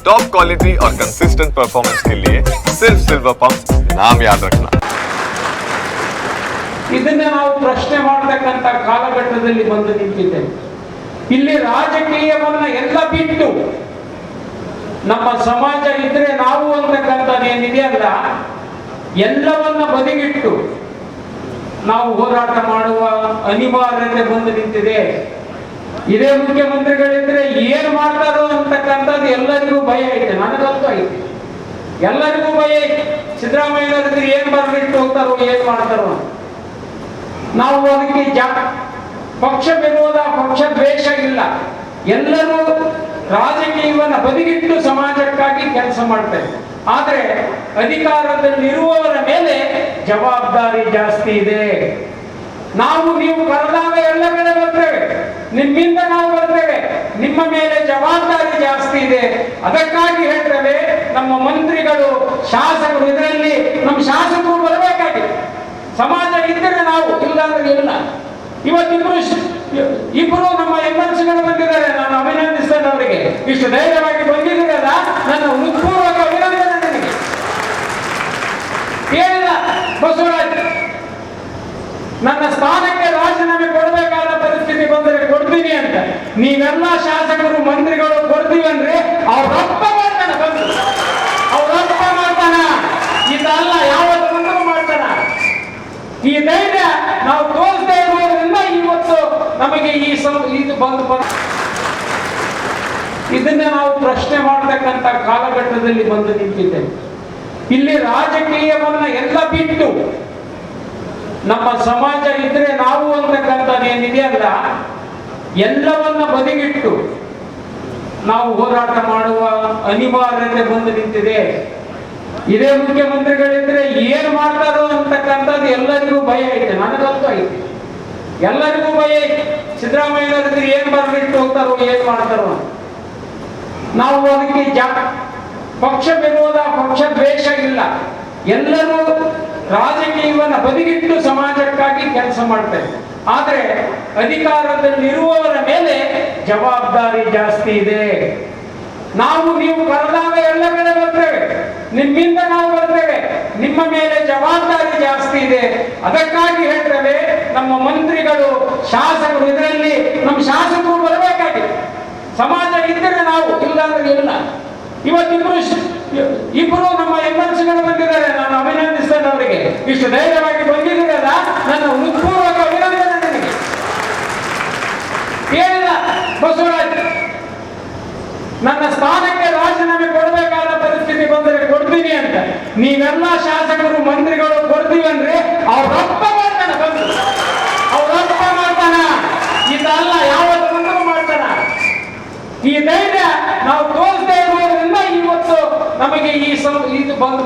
Top quality और consistent performance के लिए सिर्फ सिल्वर पंप नाम याद रखना ಇದನ್ನ ನಾವು ಪ್ರಶ್ನೆ ಮಾಡತಕ್ಕಂತ ಕಾಲಘಟ್ಟದಲ್ಲಿ ಬಂದು ನಿಂತಿದ್ದೇವೆ ಇಲ್ಲಿ ರಾಜಕೀಯವನ್ನ ಎಲ್ಲ ಬಿಟ್ಟು ನಮ್ಮ ಸಮಾಜ ಇದ್ರೆ ನಾವು ಅಂತಕ್ಕಂಥದ್ದು ಏನಿದೆಯಲ್ಲ ಎಲ್ಲವನ್ನ ಬದಿಗಿಟ್ಟು ನಾವು ಹೋರಾಟ ಮಾಡುವ ಅನಿವಾರ್ಯತೆ ಬಂದು ನಿಂತಿದೆ ಇದೇ ಮುಖ್ಯಮಂತ್ರಿಗಳಿದ್ರೆ ಏನ್ ಮಾಡ್ತಾರೋ ಅಂತಕ್ಕಂಥದ್ದು ಎಲ್ಲರಿಗೂ ಭಯ ಐತೆ ನನಗಂತೂ ಐತೆ. ಎಲ್ಲರಿಗೂ ಭಯ ಐತೆ. ಸಿದ್ದರಾಮಯ್ಯ ಏನ್ ಬರ್ಬಿಟ್ಟು ಹೋಗ್ತಾರೋ, ಏನ್ ಮಾಡ್ತಾರೋ ನಾವು ಅದಕ್ಕೆ ಜಾ, ಪಕ್ಷ ವಿರೋಧ, ಪಕ್ಷ ದ್ವೇಷ ಇಲ್ಲ. ಎಲ್ಲರೂ ರಾಜಕೀಯವನ್ನ ಬದಿಗಿಟ್ಟು ಸಮಾಜಕ್ಕಾಗಿ ಕೆಲಸ ಮಾಡ್ತಾರೆ. ಆದ್ರೆ ಅಧಿಕಾರದಲ್ಲಿರುವವರ ಮೇಲೆ ಜವಾಬ್ದಾರಿ ಜಾಸ್ತಿ ಇದೆ. ನಾವು ನೀವು ಕರೆದಾಗ ಎಲ್ಲ ಕಡೆ ಬರ್ತೇವೆ. ನಿಮ್ಮಿಂದ ನಾವು ಬರ್ತೇವೆ. ನಿಮ್ಮ ಮೇಲೆ ಜವಾಬ್ದಾರಿ ಜಾಸ್ತಿ ಇದೆ. ಅದಕ್ಕಾಗಿ ಹೇಳ್ತೇವೆ, ನಮ್ಮ ಮಂತ್ರಿಗಳು, ಶಾಸಕರು ಇದರಲ್ಲಿ ನಮ್ಮ ಶಾಸಕರು ಬರಬೇಕಾಗಿದೆ. ಸಮಾಜ ಇದ್ದರೆ ನಾವು ಇಲ್ಲದಾದ್ರೆ ಇಲ್ಲ. ಇವತ್ತಿಬ್ರು ಇಬ್ಬರು ನಮ್ಮ ಎಂ ಬಂದಿದ್ದಾರೆ. ನಾನು ಅಭಿನಂದಿಸ್ತೇನೆ ಅವರಿಗೆ. ಇಷ್ಟು ಧೈರ್ಯವಾಗಿ ಬಂದಿದ್ದೀರಲ್ಲ, ನನ್ನ ಹೃತ್ಪೂರ್ವಕ ಅಭಿನಂದನೆ ನನಗೆ ಏನಿಲ್ಲ ಬಸವರಾಜ್ ನನ್ನ ಸ್ಥಾನಕ್ಕೆ ರಾಜೀನಾಮೆ ಕೊಡಬೇಕಾದ ಪರಿಸ್ಥಿತಿ ಬಂದರೆ ಕೊಡ್ತೀನಿ ಅಂತ. ನೀವೆಲ್ಲ ಶಾಸಕರು, ಮಂತ್ರಿಗಳು ಕೊಡ್ತೀವಿ ಅಂದ್ರೆ ಅವ್ರಪ್ಪ ಮಾಡ್ತಾನ ಬಂದು. ಅವ್ರಪ್ಪ ಮಾಡ್ತಾನ? ಇದಲ್ಲ ಯಾವತ್ತು ಬಂದರೂ ಮಾಡ್ತಾನ? ಈ ಧೈರ್ಯ ನಾವು ತೋರಿಸದೇ ಇರುವುದರಿಂದ ಇವತ್ತು ನಮಗೆ ಈ ಸಂ- ಇದು ಬಂದು ಬರ ಇದನ್ನ ನಾವು ಪ್ರಶ್ನೆ ಮಾಡತಕ್ಕಂತ ಕಾಲಘಟ್ಟದಲ್ಲಿ ಬಂದು ನಿಂತಿದ್ದೇವೆ. ಇಲ್ಲಿ ರಾಜಕೀಯವನ್ನ ಎಲ್ಲ ಬಿಟ್ಟು ನಮ್ಮ ಸಮಾಜ ಇದ್ರೆ ನಾವು ಅಂತಕ್ಕಂಥದ್ದು ಏನಿದೆಯಲ್ಲ ಎಲ್ಲವನ್ನ ಬದಿಗಿಟ್ಟು ನಾವು ಹೋರಾಟ ಮಾಡುವ ಅನಿವಾರ್ಯತೆ ಬಂದು ನಿಂತಿದೆ. ಇದೇ ಮುಖ್ಯಮಂತ್ರಿಗಳಿದ್ರೆ ಏನ್ ಮಾಡ್ತಾರೋ ಅಂತಕ್ಕಂಥದ್ದು ಎಲ್ಲರಿಗೂ ಭಯ ಐತೆ, ನನಗಂತೂ ಐತೆ. ಎಲ್ಲರಿಗೂ ಭಯ ಐತೆ. ಸಿದ್ದರಾಮಯ್ಯ ಏನ್ ಬರ್ಬಿಟ್ಟು ಹೋಗ್ತಾರೋ, ಏನ್ ಮಾಡ್ತಾರೋ. ನಾವು ಅದಕ್ಕೆ ಜಾ, ಪಕ್ಷ ವಿರೋಧ, ಪಕ್ಷ ದ್ವೇಷ ಇಲ್ಲ. ಎಲ್ಲರೂ ರಾಜಕೀಯವನ್ನ ಬದಿಗಿಟ್ಟು ಸಮಾಜಕ್ಕಾಗಿ ಕೆಲಸ ಮಾಡ್ತಾರೆ ಆದರೆ ಅಧಿಕಾರದಲ್ಲಿರುವವರ ಮೇಲೆ ಜವಾಬ್ದಾರಿ ಜಾಸ್ತಿ ಇದೆ. ನಾವು ನೀವು ಕರೆದಾಗ ಎಲ್ಲ ಕಡೆ ಬರ್ತೇವೆ. ನಿಮ್ಮಿಂದ ನಾವು ಬರ್ತೇವೆ. ನಿಮ್ಮ ಮೇಲೆ ಜವಾಬ್ದಾರಿ ಜಾಸ್ತಿ ಇದೆ. ಅದಕ್ಕಾಗಿ ಹೇಳ್ತೇವೆ, ನಮ್ಮ ಮಂತ್ರಿಗಳು, ಶಾಸಕರು ಇದರಲ್ಲಿ ನಮ್ಮ ಶಾಸಕರು ಬರಬೇಕಾಗಿದೆ. ಸಮಾಜ ಇದ್ದರೆ ನಾವು ಇಲ್ಲಾಂದ್ರೆ ಇಲ್ಲ. ಇವತ್ತಿಬ್ರು ಇಬ್ಬರು ನಮ್ಮ ಎಂ ಎಲ್ ಸಿಗಳು ಬಂದಿದ್ದಾರೆ ಅವರಿಗೆ ಇಷ್ಟು ಧೈರ್ಯವಾಗಿ ಬಂದಿದ್ದೀರಲ್ಲ ನನ್ನ ಹೃತ್ಪೂರ್ವಕ ಅಭಿನಂದನೆ ನನಗೆ ಏನಿಲ್ಲ, ಬಸವರಾಜ್, ನನ್ನ ಸ್ಥಾನಕ್ಕೆ ರಾಜೀನಾಮೆ ಕೊಡಬೇಕಾದ ಪರಿಸ್ಥಿತಿ ಬಂದರೆ ಕೊಡ್ತೀನಿ ಅಂತ. ನೀವೆಲ್ಲ ಶಾಸಕರು, ಮಂತ್ರಿಗಳು ಕೊಡ್ತೀವಿ ಅಂದ್ರೆ ಅವ್ರಪ್ಪ ಮಾಡ್ತಾನ ಬಂದು. ಅವ್ರಪ್ಪ ಮಾಡ್ತಾನ? ಇದಲ್ಲ ಯಾವತ್ತು ಬಂದರೂ ಮಾಡ್ತಾನ? ಈ ಧೈರ್ಯ ನಾವು ತೋರಿಸದೇ ಇರುವುದರಿಂದ ಇವತ್ತು ನಮಗೆ ಈ ಇದು ಬಂದು